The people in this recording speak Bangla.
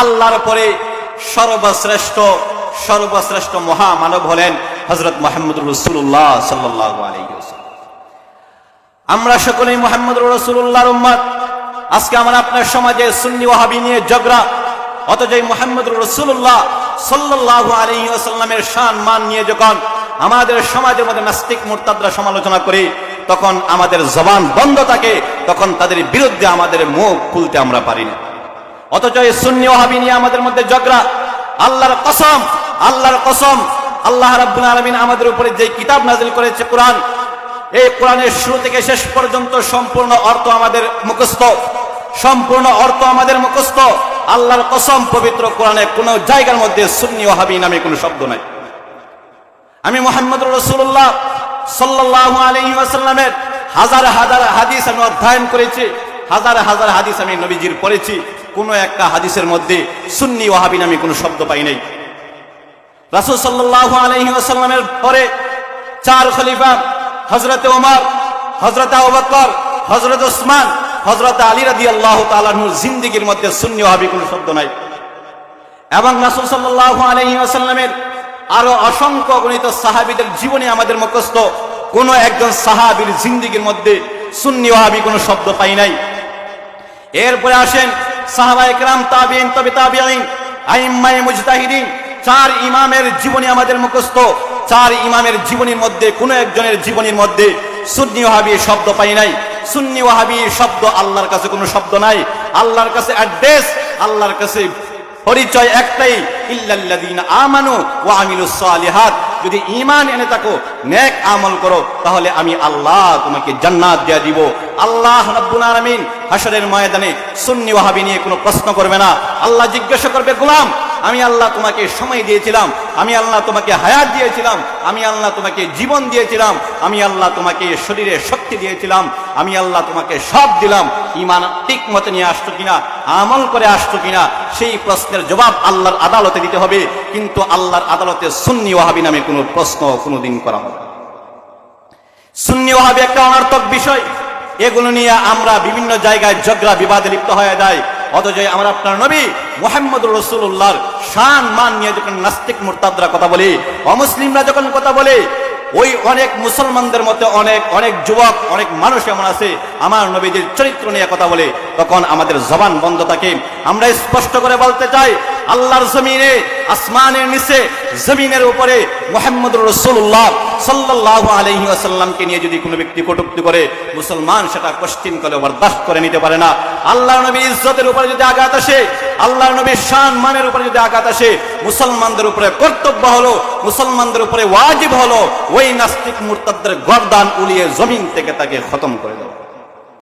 আল্লাহর পরে সর্বশ্রেষ্ঠ সর্বশ্রেষ্ঠ মহামানব হলেন হজরত মোহাম্মদ রসুল্লাহ সাল্লাহ আমরা সকলেই মোহাম্মদ রসুল্লাহর উম্মত। আজকে আমরা আপনার সমাজে সুন্নি ওয়াহাবি নিয়ে ঝগড়া এই মোহাম্মদ রসুল্লাহ সাল্লাহ আলহি আসাল্লামের শান, মান নিয়ে যখন আমাদের সমাজের মধ্যে নাস্তিক মোরতাদরা সমালোচনা করি, তখন আমাদের জবান বন্ধ থাকে, তখন তাদের বিরুদ্ধে আমাদের মুখ খুলতে আমরা পারি না। অথচ এই সুন্নি ওয়াহাবি নিয়ে আমাদের মধ্যে ঝগড়া। আল্লাহর কসম আল্লাহর কসম, আল্লাহ রাব্বুল আলামিন আমাদের উপরে যে কিতাব নাজিল করেছে কোরআন, এই কোরআনের শুরু থেকে শেষ পর্যন্ত সম্পূর্ণ অর্থ আমাদের মুখস্থ। সম্পূর্ণ অর্থ আমাদের মুখস্থ। আল্লাহর কসম, পবিত্র কোরআনে কোন জায়গার মধ্যে সুন্নি ও হাবি নামে কোনো শব্দ নাই। আমি মোহাম্মদ রসুল্লাহ সাল্লাহ আলহি আসাল্লামের হাজার হাজার হাদিস আমি অধ্যয়ন করেছি, হাজার হাজার হাদিস আমি নবীজির পড়েছি। কোন একটা হাদিসের মধ্যে সুন্নি ওয়াহাবি নামে কোনো শব্দ পাই নাই। রাসুল সাল্লাহ আলহি আসাল্লামের পরে চার খলিফা হজরত ওমর হজরত আবকর হজরত ওসমান হজরত আলী রাদি আল্লাহ তালুর জিন্দিগির মধ্যে শূন্য হবে কোনো শব্দ নাই। এবং রাসুল সাল্লাহ আলহি আসাল্লামের আরও অসংখ্য গণিত সাহাবিদের জীবনে আমাদের মুখস্থ। কোন একজন সাহাবির জিন্দিগির মধ্যে সুন্নি ওয়াহাবি কোনো শব্দ পাই নাই। এরপরে আসেন চার ইমামের জীবনী আমাদের মুখস্থ। চার ইমামের জীবনীর মধ্যে, কোন একজনের জীবনীর মধ্যে সুন্নি ওয়াহাবি শব্দ পাই নাই। সুন্নি ওয়াহাবি শব্দ আল্লাহর কাছে কোনো শব্দ নাই। আল্লাহর কাছে অ্যাড্রেস, আল্লাহর কাছে পরিচয় একটাই, ইল্লাল্লাযীন আমানু ওয়া আমিলুস সালিহাত। যদি ইমান এনে থাকো, নেক আমল করো, তাহলে আমি আল্লাহ তোমাকে জান্নাত দেয়া দিব। আল্লাহ রাব্বুল আলামিন হাসরের ময়দানে সুন্নি ওয়াহাবি নিয়ে কোনো প্রশ্ন করবে না। আল্লাহ জিজ্ঞাসা করবে, গোলাম, আমি আল্লাহ তোমাকে সময় দিয়েছিলাম, আমি আল্লাহ তোমাকে হায়াত দিয়েছিলাম, আমি আল্লাহ তোমাকে জীবন দিয়েছিলাম, আমি আল্লাহ তোমাকে শরীরে শক্তি দিয়েছিলাম, আমি আল্লাহ তোমাকে সব দিলাম ইমান ঠিক মতে নিয়ে আসতো কিনা, আমল করে আসতো কিনা, সেই প্রশ্নের জবাব আল্লাহর আদালতে দিতে হবে, কিন্তু আল্লাহর আদালতে সুন্নি ওয়াহাবি নামে কোনো প্রশ্ন কোনোদিন করা হবে সুন্নি ওয়াহাবি একটা অনার্থক বিষয়। এগুলো নিয়ে আমরা বিভিন্ন জায়গায় ঝগড়া, বিবাদে লিপ্ত হয়ে যায় অথচ আমরা আপনার নবী মোহাম্মদ রসুল্লাহর শান, মান নিয়ে যখন নাস্তিক, মুরতাদরা কথা বলে, অমুসলিমরা যখন কথা বলে ওই অনেক মুসলমানদের মধ্যে অনেক অনেক যুবক, অনেক মানুষ এমন আছে, আমার নবীদের চরিত্র নিয়ে কথা বলে, তখন আমাদের জবান বন্ধ থাকে। আমরা স্পষ্ট করে বলতে চাই, আল্লাহর জমিনে, আসমানের নিচে, জমিনের উপরে মোহাম্মদ রসুল্লাহ সাল্লাহ আলহি আসাল্লামকে নিয়ে যদি কোনো ব্যক্তি কটুক্তি করে, মুসলমান সেটা কশ্চিন করে, বরদাস্ত করে নিতে পারে না। আল্লাহ নবী ইজ্জতের উপরে যদি আঘাত আসে আল্লাহ নবীর শান মানের উপরে যদি আঘাত আসে, মুসলমানদের উপরে কর্তব্য হলো, মুসলমানদের উপরে ওয়াজিব হলো, ওই নাস্তিক মুরতাদের গরদান উলিয়ে জমিন থেকে তাকে খতম করে দেওয়া।